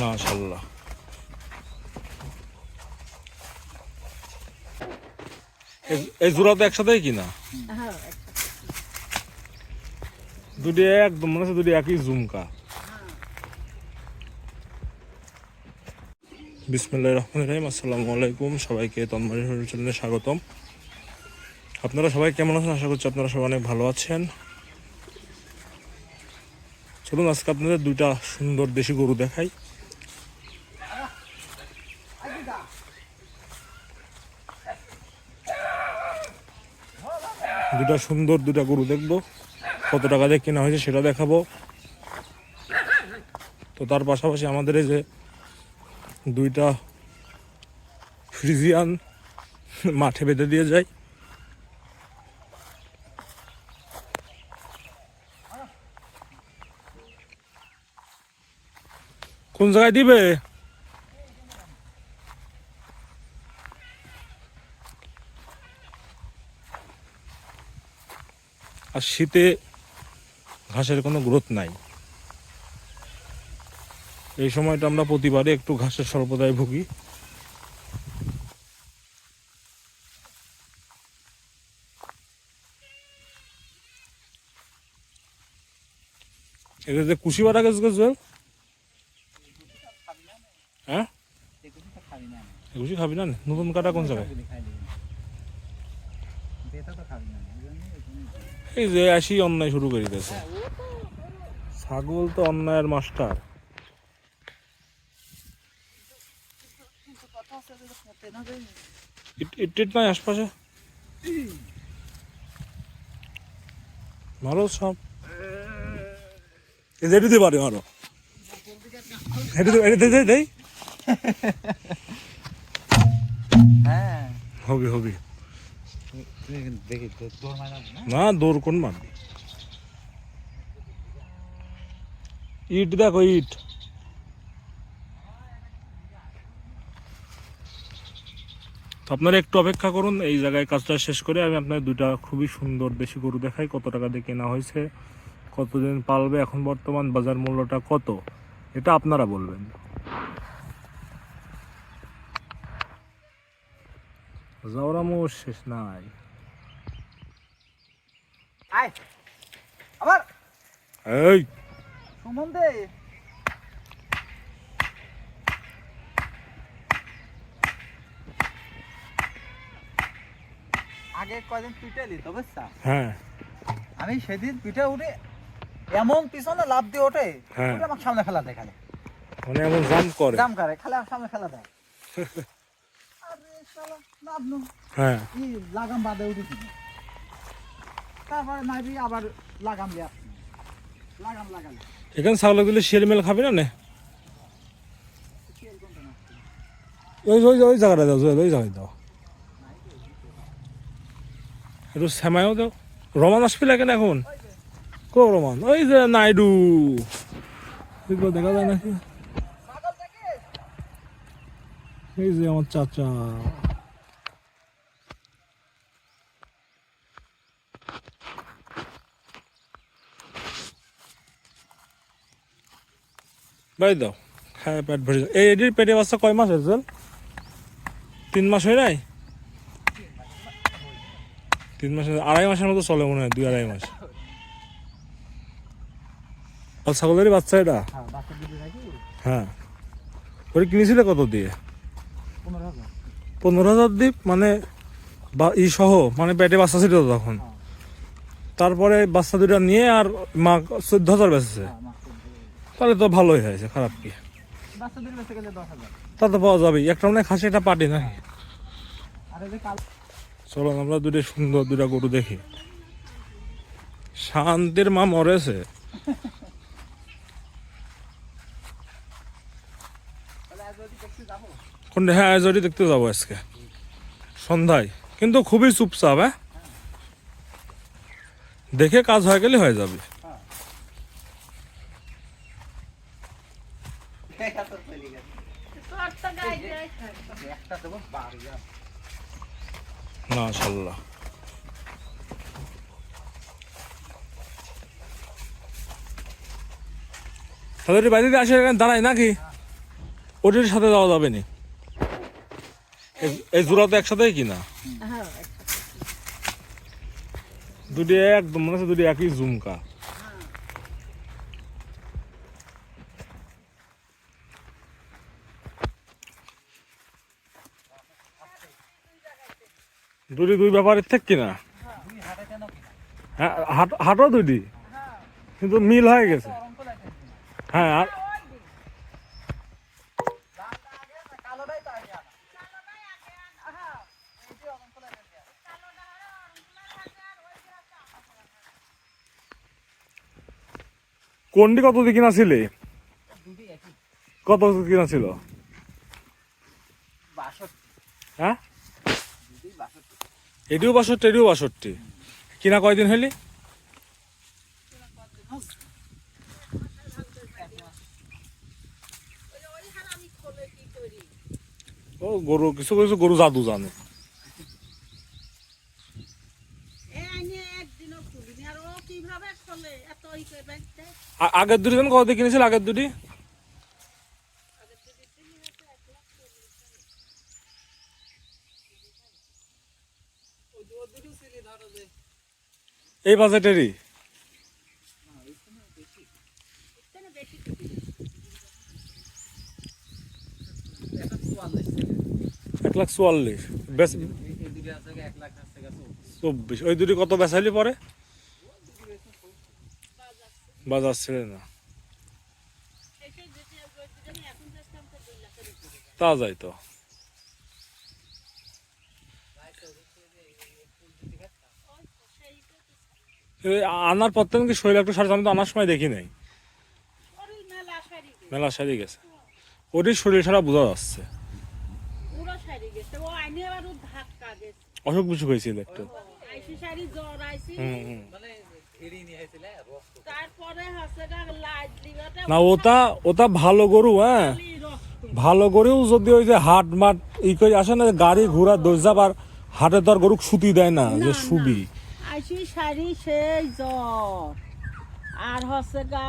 মাশাল্লাহ এই- জোড়া তো একসাথেই কিনা? দুটি একদম, মনে হচ্ছে দুটি একই ঝুমকা। বিসমুল্লাহ রহমান রহিম, আসসালামু আলাইকুম। সবাইকে তন্ময় চ্যানেলে স্বাগতম। আপনারা সবাই কেমন আছেন? আশা করছি আপনারা সবাই অনেক ভালো আছেন। চলুন, আজকে আপনাদের দুইটা সুন্দর দেশি গরু দেখাই। দুটা সুন্দর দুটা গরু দেখব, কত টাকা দিয়ে কেনা হয়েছে সেটা দেখাবো। তো তার পাশাপাশি আমাদের এই যে দুইটা ফ্রিজিয়ান মাঠে বেঁধে দিয়ে যায়। কোন জায়গায় দিবে? আর শীতে ঘাসের কোনো গ্রোথ নাই। এই সময়টা আমরা প্রতিবারে একটু ঘাসের স্বল্পতায় ভুগি। এটা যে কুশি বাড়া গেছে গেছে হ্যাঁ একুশি খাবি না নতুন কাটা কোন জায়গায়? এই যে আসি অন্যায় শুরু করে দিতেছে। ছাগল তো অন্যায়ের মাস্টার। ইট নাই আশপাশে? মারো সব। এই যে দিয়ে পারে মারো। দিয়ে- দেই হবি হবি। না দৌড় কোন মারবি? ইট দেখো, ইট। আপনারা একটু অপেক্ষা করুন, এই জায়গায় কাজটা শেষ করে আমি আপনার দুইটা খুবই সুন্দর দেশি গরু দেখাই, কত টাকা দিয়ে কেনা হয়েছে, কতদিন পালবে, এখন বর্তমান বাজার মূল্যটা কত, এটা আপনারা বলবেন। শেষ নাই আবার এই সুমন দে আগে কয়দিন বুঝছা? হ্যাঁ। আমি সেদিন পিঠে উঠে এমন পিছনে লাভ দিয়ে ওঠে হ্যাঁ। ওটা আমাকে সামনে ফেলা দেয় খালি। মানে এমন করে খালি আমার সামনে ফেলা দেয়। হ্যাঁ। লাগাম বাদে উঠেছি তারপরে নাইবি আবার লাগাম দিয়ে লাগাম লাগালে। এখানে ছাগল দিলে শিয়াল মেল খাবি না নে? ওই ওই ওই জায়গাটা দাও ওই জায়গায় দাও। একটু শ্যামায়ও দাও। রমান আসবি লাগে না এখন কো রমান? ওই যে নাইডু। দেখা যায় নাকি? এই যে আমার চাচা। বাই দাও। খায় পেট ভরে। এই এটির পেটে বাচ্চা কয় মাস হয়েছে তিন মাস হয় নাই? তিন মাস হয়ে- আড়াই মাসের মতো চলে মনে হয় দুই আড়াই মাস। আর ছাগলেরই বাচ্চা এটা? হ্যাঁ নাকি হ্যাঁ। ওটা কিনেছিলে কত দিয়ে? পনেরো হাজার। দ্বীপ মানে বা- ই সহ মানে পেটে বাচ্চা ছিল তখন। হ্যাঁ। তারপরে বাচ্চা দুটা নিয়ে আর মা চোদ্দ হাজার বেঁচেছে। হ্যাঁ। তাহলে তো ভালোই হয়েছে খারাপ কি? তা তো পাওয়া যাবেই। একটা মানে খাসি একটা পাটি নাকি? চলো আমরা দুটো সুন্দর দুটা গরু দেখি। শান্তির মা মরেছে। যাব। কোন হ্যাঁ আয়োজনই দেখতে যাব আজকে। সন্ধ্যায়। কিন্তু খুবই চুপচাপ হ্যাঁ দেখে কাজ হয়ে গেলে হয়ে যাবে। মাশাল্লাহ তাদের বাড়িতে আসে দাঁড়ায় নাকি? ওটির সাথে যাওয়া যাবে না? এই জোড়া তো একসাথেই কিনা? দুটি একদম, মনে হচ্ছে দুটি একই ঝুমকা। দুটি দুই ব্যাপারের থেকে কিনা? হ্যাঁ হাট- হাটও দুটি কিন্তু মিল হয়ে গেছে। হ্যাঁ আর কালোটাই তো আগে আনা। কোনটি কত দিয়ে কিনা ছিলে? কত কিনা ছিল? হ্যাঁ? এটিও বাষট্টি এটিও বাষট্টি। কিনা কয়দিন হইলি? ও গরু কিছু কিছু গরু জাদু জানে। আগের দুটি যেন কত কিনেছিল আগের দুটি? এই বাজেটেরই? এক লাখ চুয়াল্লিশ। চব্বিশ। ওই দুটি কত বেচাইলি পরে? বাজার ছেড়ে না। তা যাই তো। আনার পর থেকে শরীর একটু সারছে আমি তো আনার সময় দেখি নাই। মেলা সারি গেছে। ওটির শরীর সারা বোঝা যাচ্ছে। সারি অসুখ বিসুখ হয়েছিল একটু সারি হুম হুম। না ওটা ওটা ভালো গরু হ্যাঁ। ভালো গরুও যদি ওই যে হাট মাঠ ই করে আসে না গাড়ি ঘোড়া দরজা আর হাটে তো আর গরু সুতি দেয় না যে সুবি। সেই জ্বর। আর হচ্ছে গা